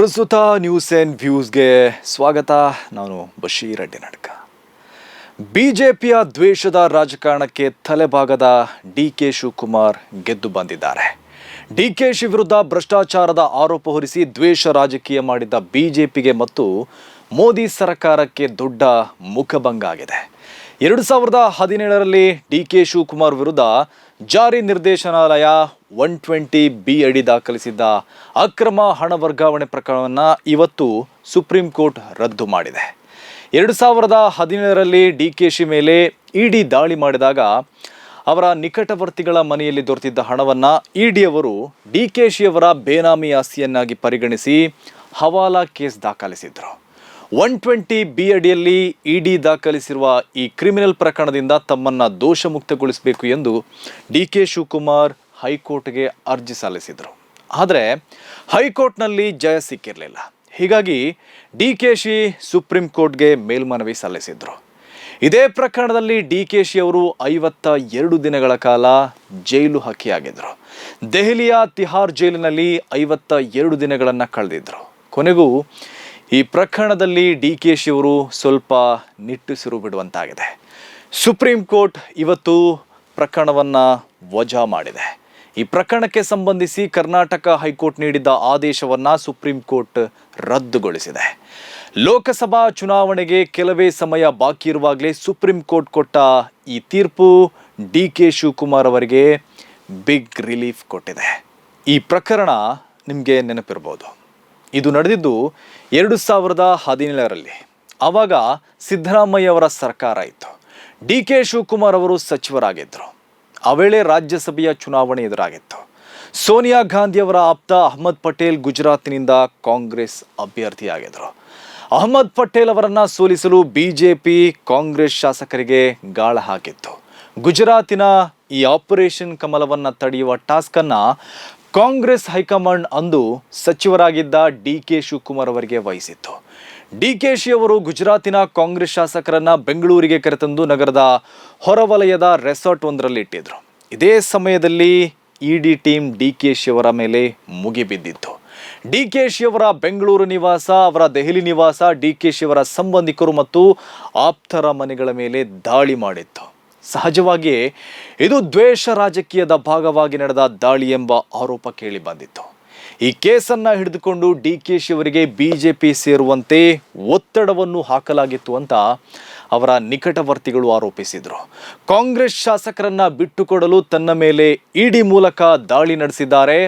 ಪ್ರಸ್ತುತ news and ವ್ಯೂಸ್ಗೆ ಸ್ವಾಗತ. ನಾನು ಬಶೀರ್ ಅಡ್ಡಿ ನಡ್ಕ ಪಿಯ ದ್ವೇಷದ ರಾಜಕಾರಣಕ್ಕೆ ತಲೆಭಾಗದ ಡಿ ಕೆ ಶಿವಕುಮಾರ್ ಗೆದ್ದು ಬಂದಿದ್ದಾರೆ. ಡಿ ಕೆ ಶಿ ವಿರುದ್ಧ ಭ್ರಷ್ಟಾಚಾರದ ಆರೋಪ ಹೊರಿಸಿ ದ್ವೇಷ ರಾಜಕೀಯ ಮಾಡಿದ್ದ ಬಿ ಜೆ ಪಿಗೆ ಮತ್ತು ಮೋದಿ ಸರ್ಕಾರಕ್ಕೆ ದೊಡ್ಡ ಮುಖಭಂಗ ಆಗಿದೆ. ಎರಡು ಸಾವಿರದ ಹದಿನೇಳರಲ್ಲಿ ಡಿ ಕೆ ಶಿವಕುಮಾರ್ ವಿರುದ್ಧ ಜಾರಿ ನಿರ್ದೇಶನಾಲಯ ಒನ್ ಟ್ವೆಂಟಿ ಬಿ ಅಡಿ ದಾಖಲಿಸಿದ್ದ ಅಕ್ರಮ ಹಣ ವರ್ಗಾವಣೆ ಪ್ರಕರಣವನ್ನು ಇವತ್ತು ಸುಪ್ರೀಂ ಕೋರ್ಟ್ ರದ್ದು ಮಾಡಿದೆ. ಎರಡು ಸಾವಿರದ ಹದಿನೇಳರಲ್ಲಿ ಡಿ ಕೆ ಶಿ ಮೇಲೆ ಇಡಿ ದಾಳಿ ಮಾಡಿದಾಗ ಅವರ ನಿಕಟವರ್ತಿಗಳ ಮನೆಯಲ್ಲಿ ದೊರೆತಿದ್ದ ಹಣವನ್ನು ಇಡಿ ಅವರು ಡಿ ಕೆ ಶಿಯವರ ಬೇನಾಮಿ ಆಸ್ತಿಯನ್ನಾಗಿ ಪರಿಗಣಿಸಿ ಹವಾಲಾ ಕೇಸ್ ದಾಖಲಿಸಿದ್ರು. ಒನ್ ಟ್ವೆಂಟಿ ಬಿ ಅಡಿಯಲ್ಲಿ ಇಡಿ ದಾಖಲಿಸಿರುವ ಈ ಕ್ರಿಮಿನಲ್ ಪ್ರಕರಣದಿಂದ ತಮ್ಮನ್ನ ದೋಷಮುಕ್ತಗೊಳಿಸಬೇಕು ಎಂದು ಡಿ ಕೆ ಶಿವಕುಮಾರ್ ಹೈಕೋರ್ಟ್ಗೆ ಅರ್ಜಿ ಸಲ್ಲಿಸಿದರು. ಆದರೆ ಹೈಕೋರ್ಟ್ನಲ್ಲಿ ಜಯ ಸಿಕ್ಕಿರಲಿಲ್ಲ. ಹೀಗಾಗಿ ಡಿ ಕೆ ಶಿ ಸುಪ್ರೀಂ ಕೋರ್ಟ್ಗೆ ಮೇಲ್ಮನವಿ ಸಲ್ಲಿಸಿದರು. ಇದೇ ಪ್ರಕರಣದಲ್ಲಿ ಡಿ ಕೆ ಶಿ ಅವರು ಐವತ್ತ ಎರಡು ದಿನಗಳ ಕಾಲ ಜೈಲು ಹಕ್ಕಿಯಾಗಿದ್ದರು ದೆಹಲಿಯ ತಿಹಾರ್ ಜೈಲಿನಲ್ಲಿ ಐವತ್ತ ಎರಡು ದಿನಗಳನ್ನು ಕಳೆದಿದ್ರು. ಕೊನೆಗೂ ಈ ಪ್ರಕರಣದಲ್ಲಿ ಡಿ ಕೆ ಶಿವರು ಸ್ವಲ್ಪ ನಿಟ್ಟುಸಿರು ಬಿಡುವಂತಾಗಿದೆ. ಸುಪ್ರೀಂ ಕೋರ್ಟ್ ಇವತ್ತು ಪ್ರಕರಣವನ್ನು ವಜಾ ಮಾಡಿದೆ. ಈ ಪ್ರಕರಣಕ್ಕೆ ಸಂಬಂಧಿಸಿ ಕರ್ನಾಟಕ ಹೈಕೋರ್ಟ್ ನೀಡಿದ್ದ ಆದೇಶವನ್ನು ಸುಪ್ರೀಂ ಕೋರ್ಟ್ ರದ್ದುಗೊಳಿಸಿದೆ. ಲೋಕಸಭಾ ಚುನಾವಣೆಗೆ ಕೆಲವೇ ಸಮಯ ಬಾಕಿ ಇರುವಾಗಲೇ ಸುಪ್ರೀಂ ಕೋರ್ಟ್ ಕೊಟ್ಟ ಈ ತೀರ್ಪು ಡಿ ಕೆ ಶಿವಕುಮಾರ್ ಅವರಿಗೆ ಬಿಗ್ ರಿಲೀಫ್ ಕೊಟ್ಟಿದೆ. ಈ ಪ್ರಕರಣ ನಿಮಗೆ ನೆನಪಿರ್ಬೋದು. ಇದು ನಡೆದಿದ್ದು ಎರಡು ಸಾವಿರದ ಹದಿನೇಳರಲ್ಲಿ. ಆವಾಗ ಸಿದ್ದರಾಮಯ್ಯ ಅವರ ಸರ್ಕಾರ ಇತ್ತು. ಡಿ ಕೆ ಶಿವಕುಮಾರ್ ಅವರು ಸಚಿವರಾಗಿದ್ದರು ಆ ವೇಳೆ ರಾಜ್ಯಸಭೆಯ ಚುನಾವಣೆ ಎದುರಾಗಿತ್ತು. ಸೋನಿಯಾ ಗಾಂಧಿ ಅವರ ಆಪ್ತ ಅಹ್ಮದ್ ಪಟೇಲ್ ಗುಜರಾತ್ನಿಂದ ಕಾಂಗ್ರೆಸ್ ಅಭ್ಯರ್ಥಿಯಾಗಿದ್ದರು ಅಹ್ಮದ್ ಪಟೇಲ್ ಅವರನ್ನ ಸೋಲಿಸಲು ಬಿಜೆಪಿ ಕಾಂಗ್ರೆಸ್ ಶಾಸಕರಿಗೆ ಗಾಳ ಹಾಕಿತ್ತು. ಗುಜರಾತಿನ ಈ ಆಪರೇಷನ್ ಕಮಲವನ್ನ ತಡೆಯುವ ಟಾಸ್ಕ್ ಅನ್ನ ಕಾಂಗ್ರೆಸ್ ಹೈಕಮಾಂಡ್ ಅಂದು ಸಚಿವರಾಗಿದ್ದ ಡಿ ಕೆ ಶಿವಕುಮಾರ್ ಅವರಿಗೆ ವಹಿಸಿತ್ತು. ಡಿ ಕೆ ಶಿ ಅವರು ಗುಜರಾತಿನ ಕಾಂಗ್ರೆಸ್ ಶಾಸಕರನ್ನ ಬೆಂಗಳೂರಿಗೆ ಕರೆತಂದು ನಗರದ ಹೊರವಲಯದ ರೆಸಾರ್ಟ್ ಒಂದರಲ್ಲಿ ಇಟ್ಟಿದ್ರು. ಇದೇ ಸಮಯದಲ್ಲಿ ED team D K Shi ಅವರ ಮೇಲೆ ಮುಗಿಬಿದ್ದಿತ್ತು ಡಿ ಕೆ ಶಿ ಅವರ ಬೆಂಗಳೂರು ನಿವಾಸ, ಅವರ ದೆಹಲಿ ನಿವಾಸ, ಡಿ ಕೆ ಶಿ ಅವರ ಸಂಬಂಧಿಕರು ಮತ್ತು ಆಪ್ತರ ಮನೆಗಳ ಮೇಲೆ ದಾಳಿ ಮಾಡಿತ್ತು. ಸಹಜವಾಗಿಯೇ ಇದು ದ್ವೇಷ ರಾಜಕೀಯದ ಭಾಗವಾಗಿ ನಡೆದ ದಾಳಿ ಎಂಬ ಆರೋಪ ಕೇಳಿ ಬಂದಿತ್ತು. ಈ ಕೇಸನ್ನ ಹಿಡಿದುಕೊಂಡು ಡಿ ಕೆ ಶಿ ಅವರಿಗೆ ಬಿಜೆಪಿ ಸೇರುವಂತೆ ಒತ್ತಡವನ್ನು ಹಾಕಲಾಗಿತ್ತು ಅಂತ ಅವರ ನಿಕಟವರ್ತಿಗಳು ಆರೋಪಿಸಿದರು. ಕಾಂಗ್ರೆಸ್ ಶಾಸಕರನ್ನ ಬಿಟ್ಟುಕೊಡಲು ತನ್ನ ಮೇಲೆ ಇಡಿ ಮೂಲಕ ದಾಳಿ ನಡೆಸಿದ್ದಾರೆ.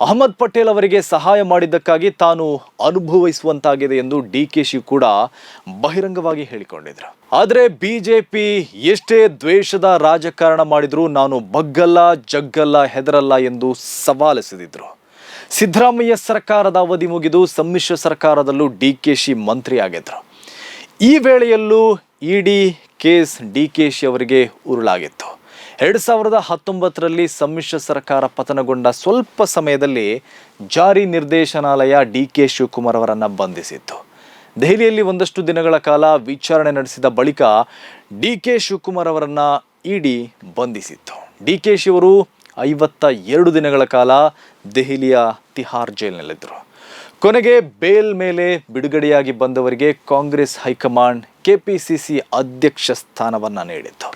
ಅಹಮದ್ ಪಟೇಲ್ ಅವರಿಗೆ ಸಹಾಯ ಮಾಡಿದ್ದಕ್ಕಾಗಿ ತಾನು ಅನುಭವಿಸುವಂತಾಗಿದೆ ಎಂದು ಡಿ ಕೆ ಶಿ ಕೂಡ ಬಹಿರಂಗವಾಗಿ ಹೇಳಿಕೊಂಡಿದ್ರು. ಆದರೆ ಬಿಜೆಪಿ ಎಷ್ಟೇ ದ್ವೇಷದ ರಾಜಕಾರಣ ಮಾಡಿದ್ರು ನಾನು ಬಗ್ಗಲ್ಲ, ಜಗ್ಗಲ್ಲ, ಹೆದರಲ್ಲ ಎಂದು ಸವಾಲೆಸೆದಿದ್ರು. ಸಿದ್ದರಾಮಯ್ಯ ಸರ್ಕಾರದ ಅವಧಿ ಮುಗಿದು ಸಮ್ಮಿಶ್ರ ಸರ್ಕಾರದಲ್ಲೂ ಡಿ ಕೆ ಶಿ ಮಂತ್ರಿಯಾಗಿದ್ದರು ಈ ವೇಳೆಯಲ್ಲೂ ED case D K Shi ಅವರಿಗೆ ಉರುಳಾಗಿತ್ತು. ಎರಡು ಸಾವಿರದ ಹತ್ತೊಂಬತ್ತರಲ್ಲಿ ಸಮ್ಮಿಶ್ರ ಸರ್ಕಾರ ಪತನಗೊಂಡ ಸ್ವಲ್ಪ ಸಮಯದಲ್ಲಿ ಜಾರಿ ನಿರ್ದೇಶನಾಲಯ ಡಿ ಕೆ ಶಿವಕುಮಾರ್ ಅವರನ್ನು ಬಂಧಿಸಿತ್ತು. ದೆಹಲಿಯಲ್ಲಿ ಒಂದಷ್ಟು ದಿನಗಳ ಕಾಲ ವಿಚಾರಣೆ ನಡೆಸಿದ ಬಳಿಕ ಡಿ ಕೆ ಶಿವಕುಮಾರ್ ಅವರನ್ನು ಇಡಿ ಬಂಧಿಸಿತ್ತು. ಡಿ ಕೆ ಶಿವರು ಐವತ್ತ ಎರಡು ದಿನಗಳ ಕಾಲ ದೆಹಲಿಯ ತಿಹಾರ್ ಜೈಲಿನಲ್ಲಿದ್ದರು. ಕೊನೆಗೆ ಬೇಲ್ ಮೇಲೆ ಬಿಡುಗಡೆಯಾಗಿ ಬಂದವರಿಗೆ ಕಾಂಗ್ರೆಸ್ ಹೈಕಮಾಂಡ್ ಕೆಪಿಸಿಸಿ ಅಧ್ಯಕ್ಷ ಸ್ಥಾನವನ್ನು ನೀಡಿತ್ತು.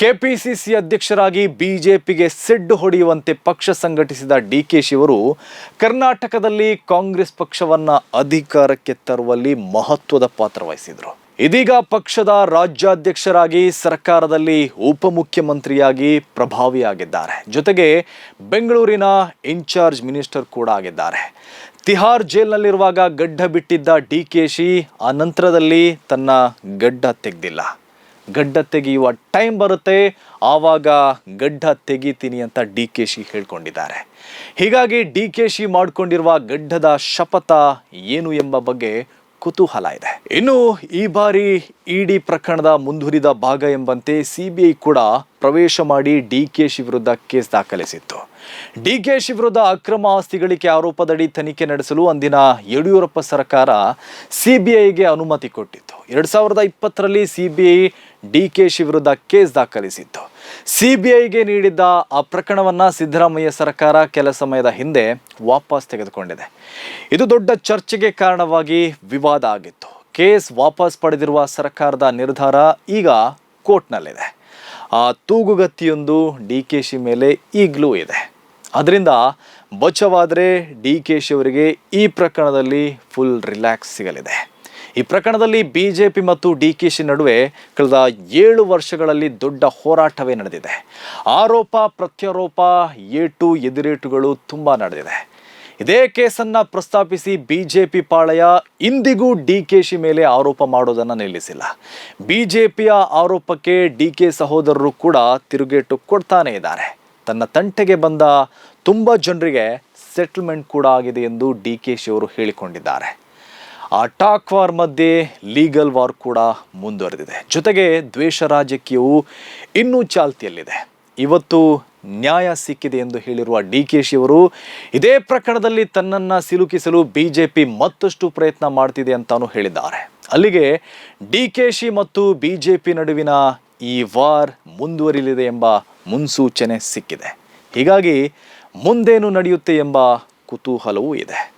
ಕೆಪಿಸಿಸಿ ಅಧ್ಯಕ್ಷರಾಗಿ ಬಿಜೆಪಿಗೆ ಸಿಡ್ಡು ಹೊಡೆಯುವಂತೆ ಪಕ್ಷ ಸಂಘಟಿಸಿದ ಡಿ ಕೆ ಶಿವರು ಕರ್ನಾಟಕದಲ್ಲಿ ಕಾಂಗ್ರೆಸ್ ಪಕ್ಷವನ್ನು ಅಧಿಕಾರಕ್ಕೆ ತರುವಲ್ಲಿ ಮಹತ್ವದ ಪಾತ್ರ ವಹಿಸಿದರು. ಇದೀಗ ಪಕ್ಷದ ರಾಜ್ಯಾಧ್ಯಕ್ಷರಾಗಿ ಸರ್ಕಾರದಲ್ಲಿ ಉಪಮುಖ್ಯಮಂತ್ರಿಯಾಗಿ ಪ್ರಭಾವಿಯಾಗಿದ್ದಾರೆ. ಜೊತೆಗೆ ಬೆಂಗಳೂರಿನ ಇನ್ಚಾರ್ಜ್ ಮಿನಿಸ್ಟರ್ ಕೂಡ ಆಗಿದ್ದಾರೆ. ತಿಹಾರ್ ಜೈಲ್ನಲ್ಲಿರುವಾಗ ಗಡ್ಡ ಬಿಟ್ಟಿದ್ದ ಡಿ ಕೆ ಶಿ, ಆ ನಂತರದಲ್ಲಿ ತನ್ನ ಗಡ್ಡ ತೆಗೆದಿಲ್ಲ. ಗಡ್ಡ ತೆಗೆಯುವ ಟೈಮ್ ಬರುತ್ತೆ, ಆವಾಗ ಗಡ್ಡ ತೆಗಿತೀನಿ ಅಂತ ಡಿ ಕೆ ಶಿ ಹೇಳ್ಕೊಂಡಿದ್ದಾರೆ. ಹೀಗಾಗಿ ಡಿ ಕೆ ಶಿ ಮಾಡಿಕೊಂಡಿರುವ ಗಡ್ಡದ ಶಪಥ ಏನು ಎಂಬ ಬಗ್ಗೆ ಕುತೂಹಲ ಇದೆ. ಇನ್ನು ಈ ಬಾರಿ ಇಡಿ ಪ್ರಕರಣದ ಮುಂದುವರಿದ ಭಾಗ ಎಂಬಂತೆ ಸಿಬಿಐ ಕೂಡ ಪ್ರವೇಶ ಮಾಡಿ ಡಿ ಕೆ ಶಿ ವಿರುದ್ಧ ಕೇಸ್ ದಾಖಲಿಸಿತ್ತು. ಡಿ ಕೆ ಶಿ ವಿರುದ್ಧ ಅಕ್ರಮ ಆಸ್ತಿ ಗಳಿಕೆ ಆರೋಪದಡಿ ತನಿಖೆ ನಡೆಸಲು ಅಂದಿನ ಯಡಿಯೂರಪ್ಪ ಸರ್ಕಾರ ಸಿಬಿಐಗೆ ಅನುಮತಿ ಕೊಟ್ಟಿತ್ತು. ಎರಡ್ ಸಾವಿರದ ಇಪ್ಪತ್ತರಲ್ಲಿ ಸಿಬಿಐ ಡಿ ಕೆ ಶಿ ವಿರುದ್ಧ ಕೇಸ್ ದಾಖಲಿಸಿತ್ತು. ಸಿ ಬಿ ಐಗೆ ನೀಡಿದ್ದ ಆ ಪ್ರಕರಣವನ್ನು ಸಿದ್ದರಾಮಯ್ಯ ಸರ್ಕಾರ ಕೆಲ ಸಮಯದ ಹಿಂದೆ ವಾಪಸ್ ತೆಗೆದುಕೊಂಡಿದೆ. ಇದು ದೊಡ್ಡ ಚರ್ಚೆಗೆ ಕಾರಣವಾಗಿ ವಿವಾದ ಆಗಿತ್ತು. ಕೇಸ್ ವಾಪಸ್ ಪಡೆದಿರುವ ಸರ್ಕಾರದ ನಿರ್ಧಾರ ಈಗ ಕೋರ್ಟ್ನಲ್ಲಿದೆ. ಆ ತೂಗುಗತ್ತಿಯೊಂದು ಡಿ ಕೆ ಶಿ ಮೇಲೆ ಈಗಲೂ ಇದೆ. ಅದರಿಂದ ಬಚಾವಾದರೆ ಡಿ ಕೆ ಶಿ ಅವರಿಗೆ ಈ ಪ್ರಕರಣದಲ್ಲಿ ಫುಲ್ ರಿಲ್ಯಾಕ್ಸ್ ಸಿಗಲಿದೆ. ಈ ಪ್ರಕರಣದಲ್ಲಿ ಬಿಜೆಪಿ ಮತ್ತು ಡಿ ಕೆ ಶಿ ನಡುವೆ ಕಳೆದ ಏಳು ವರ್ಷಗಳಲ್ಲಿ ದೊಡ್ಡ ಹೋರಾಟವೇ ನಡೆದಿದೆ. ಆರೋಪ, ಪ್ರತ್ಯಾರೋಪ, ಏಟು ಎದುರೇಟುಗಳು ತುಂಬ ನಡೆದಿದೆ. ಇದೇ ಕೇಸನ್ನ ಪ್ರಸ್ತಾಪಿಸಿ ಬಿಜೆಪಿ ಪಾಳಯ ಇಂದಿಗೂ ಡಿ ಕೆ ಶಿ ಮೇಲೆ ಆರೋಪ ಮಾಡೋದನ್ನು ನಿಲ್ಲಿಸಿಲ್ಲ. ಬಿಜೆಪಿಯ ಆರೋಪಕ್ಕೆ ಡಿ ಕೆ ಸಹೋದರರು ಕೂಡ ತಿರುಗೇಟು ಕೊಡ್ತಾನೇ ಇದ್ದಾರೆ. ತನ್ನ ತಂಟೆಗೆ ಬಂದ ತುಂಬ ಜನರಿಗೆ ಸೆಟಲ್ಮೆಂಟ್ ಕೂಡ ಆಗಿದೆ ಎಂದು ಡಿ ಕೆ ಶಿ ಅವರು ಹೇಳಿಕೊಂಡಿದ್ದಾರೆ. ಆ ಟಾಕ್ ವಾರ್ ಮಧ್ಯೆ ಲೀಗಲ್ ವಾರ್ ಕೂಡ ಮುಂದುವರೆದಿದೆ. ಜೊತೆಗೆ ದ್ವೇಷ ರಾಜಕೀಯವು ಇನ್ನೂ ಚಾಲ್ತಿಯಲ್ಲಿದೆ. ಇವತ್ತು ನ್ಯಾಯ ಸಿಕ್ಕಿದೆ ಎಂದು ಹೇಳಿರುವ ಡಿ ಕೆ ಇದೇ ಪ್ರಕರಣದಲ್ಲಿ ತನ್ನನ್ನು ಸಿಲುಕಿಸಲು ಬಿ ಜೆ ಪಿ ಮತ್ತಷ್ಟು ಪ್ರಯತ್ನ ಮಾಡ್ತಿದೆ ಅಂತಾನು ಹೇಳಿದ್ದಾರೆ. ಅಲ್ಲಿಗೆ ಡಿ ಕೆ ಶಿ ಮತ್ತು ಬಿ ಜೆ ಪಿ ನಡುವಿನ ಈ ವಾರ್ ಮುಂದುವರಿಲಿದೆ ಎಂಬ ಮುನ್ಸೂಚನೆ ಸಿಕ್ಕಿದೆ. ಹೀಗಾಗಿ ಮುಂದೇನು ನಡೆಯುತ್ತೆ ಎಂಬ ಕುತೂಹಲವೂ ಇದೆ.